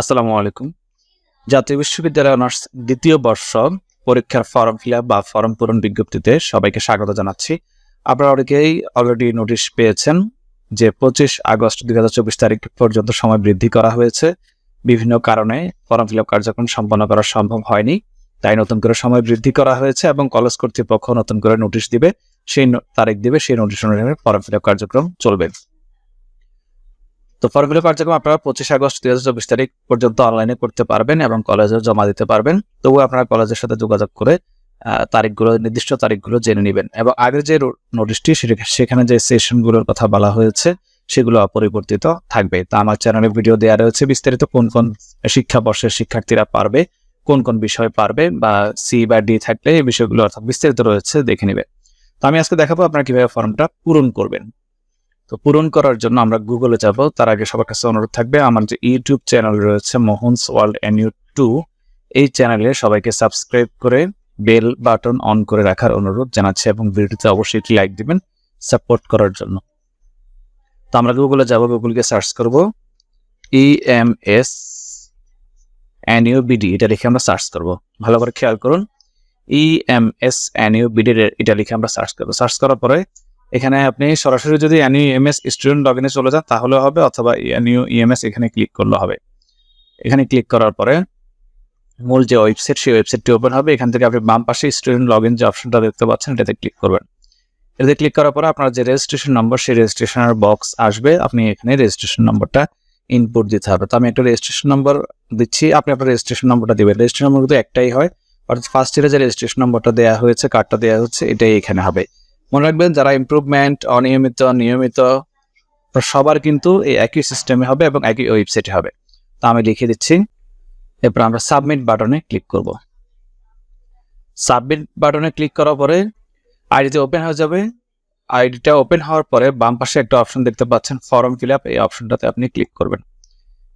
আসসালামু আলাইকুম। জাতীয় বিশ্ববিদ্যালয় অনার্স দ্বিতীয় বর্ষ পরীক্ষার ফর্ম ফিল বা ফর্ম পূরণ বিজ্ঞপ্তিতে সবাইকে স্বাগত জানাচ্ছি। আপনারা অনেকেই অলরেডি নোটিশ পেয়েছেন যে পঁচিশ আগস্ট দুই হাজার চব্বিশ তারিখ পর্যন্ত সময় বৃদ্ধি করা হয়েছে। বিভিন্ন কারণে ফর্ম ফিল কার্যক্রম সম্পন্ন করা সম্ভব হয়নি। তাই নতুন করে সময় বৃদ্ধি করা হয়েছে এবং কলেজ কর্তৃপক্ষ নতুন করে নোটিশ দিবে। সেই তারিখ দিবে, সেই নোটিশ অনুযায়ী ফর্ম ফিল কার্যক্রম চলবে। তো ফর্ম ফিল কার্যক্রম আপনারা পঁচিশ আগস্ট দুই হাজার চব্বিশ তারিখ পর্যন্ত অনলাইনে করতে পারবেন এবং কলেজে জমা দিতে পারবেন। তবুও আপনারা কলেজের সাথে যোগাযোগ করে তারিখগুলো, নির্দিষ্ট তারিখগুলো জেনে নেবেন। এবং আগের যে নোটিশটি সেখানে যে সেশনগুলোর কথা বলা হয়েছে, সেগুলো অপরিবর্তিত থাকবে। তা আমার চ্যানেলে ভিডিও দেওয়া রয়েছে, বিস্তারিত কোন কোন শিক্ষাবর্ষের শিক্ষার্থীরা পারবে, কোন কোন বিষয় পারবে, বা সি বা ডি থাকলে এই বিষয়গুলো অর্থাৎ বিস্তারিত রয়েছে, দেখে নেবেন। তো আমি আজকে দেখাবো আপনারা কীভাবে ফর্মটা পূরণ করবেন। তো পূরণ করার জন্য আমরা গুগলে যাব। তার আগে সবার কাছে অনুরোধ থাকবে, আমার যে ইউটিউব চ্যানেল রয়েছে Mohan's world N U two এই চ্যানেলে সবাইকে সাবস্ক্রাইব করে বেল বাটন অন করে রাখার অনুরোধ জানাচ্ছি এবং ভিডিওতে অবশ্যই একটি লাইক দিবেন সাপোর্ট করার জন্য। তো আমরা গুগলে যাব গুগলকে সার্চ করব এস ইউ বিডি এটা লিখে আমরা সার্চ করব। ভালো করে খেয়াল করুন E M S N U BD এটা লিখে আমরা সার্চ করব। সার্চ করার পরে এখানে আপনি সরাসরি যদি এনইউ ইএমএস স্টুডেন্ট লগ ইনে চলে যান, তাহলে হবে অথবা এনইউ ইএমএস এখানে ক্লিক করলে হবে। এখানে ক্লিক করার পরে মূল যে ওয়েবসাইট সেই ওয়েবসাইটটি ওপেন হবে। এখান থেকে আপনি বাম পাশে স্টুডেন্ট লগ ইন যে অপশনটা দেখতে পাচ্ছেন, এটাতে ক্লিক করবেন। এটাতে ক্লিক করার পরে আপনার যে রেজিস্ট্রেশন নম্বর সেই রেজিস্ট্রেশনের বক্স আসবে। আপনি এখানে রেজিস্ট্রেশন নম্বরটা ইনপুট দিতে হবে। তো আমি একটা রেজিস্ট্রেশন নম্বর দিচ্ছি। আপনি আপনার রেজিস্ট্রেশন নম্বরটা দিবেন। রেজিস্ট্রেশন নম্বর কিন্তু একটাই হয়। অর্থাৎ ফার্স্ট ইয়ারে যে রেজিস্ট্রেশন নম্বরটা দেওয়া হয়েছে কার্ডটা দেওয়া হচ্ছে, এটাই এখানে হবে। মনে রাখবেন, যারা ইমপ্রুভমেন্ট অনিয়মিত, নিয়মিত, সবার কিন্তু এই একই সিস্টেমে হবে এবং একই ওয়েবসাইটে হবে। তা আমি লিখে দিচ্ছি। এরপর আমরা সাবমিট বাটনে ক্লিক করব। সাবমিট বাটনে ক্লিক করার পরে আইডিতে ওপেন হয়ে যাবে। আইডিটা ওপেন হওয়ার পরে বাম পাশে একটা অপশন দেখতে পাচ্ছেন ফর্ম ফিল আপ এই অপশনটাতে আপনি ক্লিক করবেন।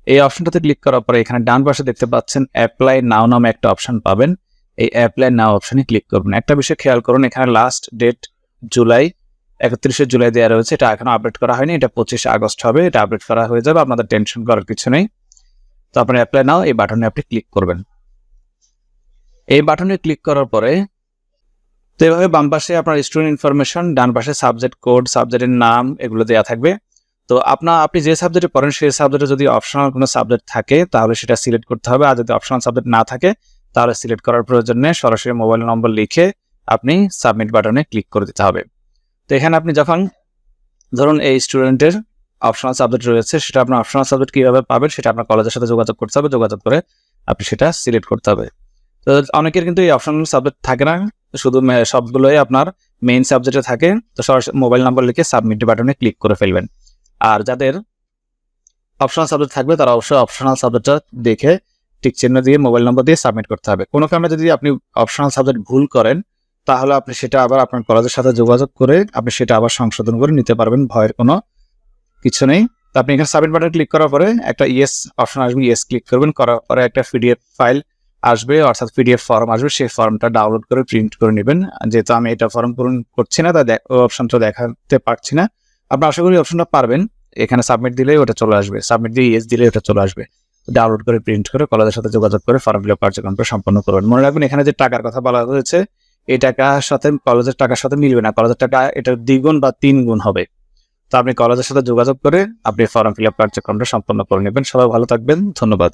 এই অপশনটাতে ক্লিক করার পরে এখানে ডান পাশে দেখতে পাচ্ছেন অ্যাপ্লাই নাও নামে একটা অপশন পাবেন। এই অ্যাপ্লাই নাও অপশনে ক্লিক করবেন। একটা বিষয় খেয়াল করুন, এখানে লাস্ট ডেট জুলাই, একত্রিশে জুলাই দেওয়া রয়েছে। এটা এখনও আপডেট করা হয়নি। এটা পঁচিশে আগস্ট হবে। এটা আপডেট করা হয়ে যাবে। আপনাদের টেনশন করার কিছু নেই। তো আপনার অ্যাপ্লাই নাও এই বাটনে আপনি ক্লিক করবেন। এই বাটনে ক্লিক করার পরে, তো এভাবে বাম পাশে আপনার স্টুডেন্ট ইনফরমেশন ডান পাশে সাবজেক্ট কোড সাবজেক্টের নাম, এগুলো দেওয়া থাকবে। তো আপনার আপনি যে সাবজেক্টে পড়েন, সেই সাবজেক্টে যদি অপশনাল কোনো সাবজেক্ট থাকে, তাহলে সেটা সিলেক্ট করতে হবে। আর যদি অপশনাল সাবজেক্ট না থাকে, তাহলে সিলেক্ট করার প্রয়োজন নেই। সরাসরি মোবাইল নম্বর লিখে আপনি সাবমিট বাটনে ক্লিক করে দিতে হবে। তো এখানে আপনি যখন, ধরুন এই স্টুডেন্টের অপশনাল সাবজেক্ট রয়েছে, সেটা আপনার অপশনাল সাবজেক্ট কীভাবে পাবেন সেটা আপনার কলেজের সাথে যোগাযোগ করতে হবে, যোগাযোগ করে আপনি সেটা সিলেক্ট করতে হবে। তো অনেকের কিন্তু এই অপশনাল সাবজেক্ট থাকে না, শুধু সবগুলোই আপনার মেইন সাবজেক্টে থাকে, তো মোবাইল নাম্বার লিখে সাবমিট বাটনে ক্লিক করে ফেলবেন। আর যাদের অপশনাল সাবজেক্ট থাকবে, তারা অবশ্যই অপশনাল সাবজেক্টটা দেখে টিক চিহ্ন দিয়ে মোবাইল নম্বর দিয়ে সাবমিট করতে হবে। কোনো কারণে যদি আপনি অপশনাল সাবজেক্ট ভুল করেন তাহলে আপনি সেটা আবার আপনার কলেজের সাথে যোগাযোগ করে আপনি সেটা আবার সংশোধন করে নিতে পারবেন, ভয়ের কোনো কিছু নেই। তো আপনি এখানে সাবমিট বাটন ক্লিক করার পরে একটা ইয়েস অপশন আসবে ইয়েস ক্লিক করবেন, করার পরে একটা পিডিএফ ফাইল আসবে, অর্থাৎ পিডিএফ ফর্ম আসবে, সেই ফর্মটা ডাউনলোড করে প্রিন্ট করে নেবেন। যেহেতু আমি এটা ফর্ম পূরণ করছি না তাই অপশনটা দেখাতে পারছি না। আপনি আশা করি অপশনটা পারবেন। এখানে সাবমিট দিলেই ওটা চলে আসবে। সাবমিট দিয়ে ইয়েস দিলে ওটা চলে আসবে। ডাউনলোড করে প্রিন্ট করে কলেজের সাথে যোগাযোগ করে ফর্ম ফিল আপ কার্যক্রমটা সম্পন্ন করবেন। মনে রাখবেন এখানে যে টাকার কথা বলা হয়েছে এই টাকার সাথে কলেজের টাকার সাথে মিলবে না। কলেজের টাকা এটা দ্বিগুণ বা তিন গুণ হবে। তো আপনি কলেজের সাথে যোগাযোগ করে আপনি ফর্ম ফিল আপ কার্যক্রমটা সম্পন্ন করে নেবেন। সবাই ভালো থাকবেন। ধন্যবাদ।